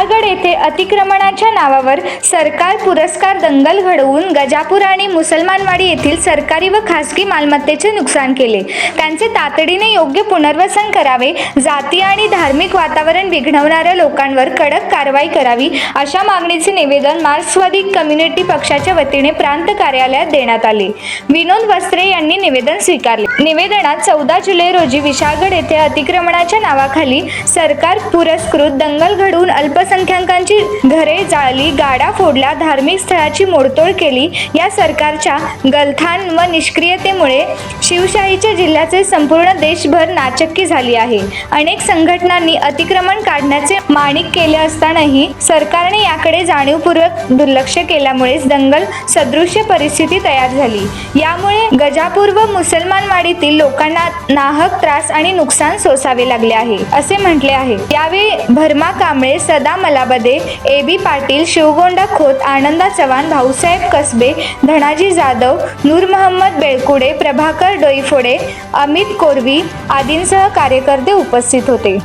विशाळगड येथे अतिक्रमणाच्या नावावर सरकार पुरस्कार दंगल घडवून गजापूर आणि मुसलमानवाडी येथील सरकारी व खासगी मालमत्तेचे नुकसान केले. त्यांचे तातडीने योग्य पुनर्वसन करावे जाती आणि धार्मिक वातावरण बिघडवणाऱ्या लोकांवर कडक कारवाई करावी अशा मागणीचे निवेदन मार्क्सवादी कम्युनिटी पक्षाच्या वतीने प्रांत कार्यालयात देण्यात आले. विनोद वस्त्रे यांनी निवेदन स्वीकारले. निवेदनात चौदा जुलै रोजी विशाळगड येथे अतिक्रमणाच्या नावाखाली सरकार पुरस्कृत दंगल घडवून अल्पसंख्याकांची घरे जाळली गाड्या फोडल्या धार्मिक स्थळाची मोडतोड केली या सरकारच्या गलथान व निष्क्रियतेमुळे शिवशाहीच्या जिल्ह्याचे संपूर्ण देशभर नाचक्की झाली आहे. अनेक संघटनांनी अतिक्रमण काढण्याचे माणिक केले असतानाही सरकारने याकडे जाणीवपूर्वक दुर्लक्ष केल्यामुळेच दंगल सदृश्य परिस्थिती तयार झाली. यामुळे गजापूर व मुसलमानवाडीतील लोकांना नाहक त्रास आणि नुकसान सोसावे लागले आहे असे म्हटले आहे. यावेळी भरमा कांबळे सदा मलाबदे ए बी पाटील शिवगोंडा खोत आनंदा चव्हाण भाऊसाहेब कसबे धनाजी जाधव नूर मोहम्मद बेळकुडे प्रभाकर डोईफोडे अमित कोरवी आदींसह कार्यकर्ते उपस्थित होते.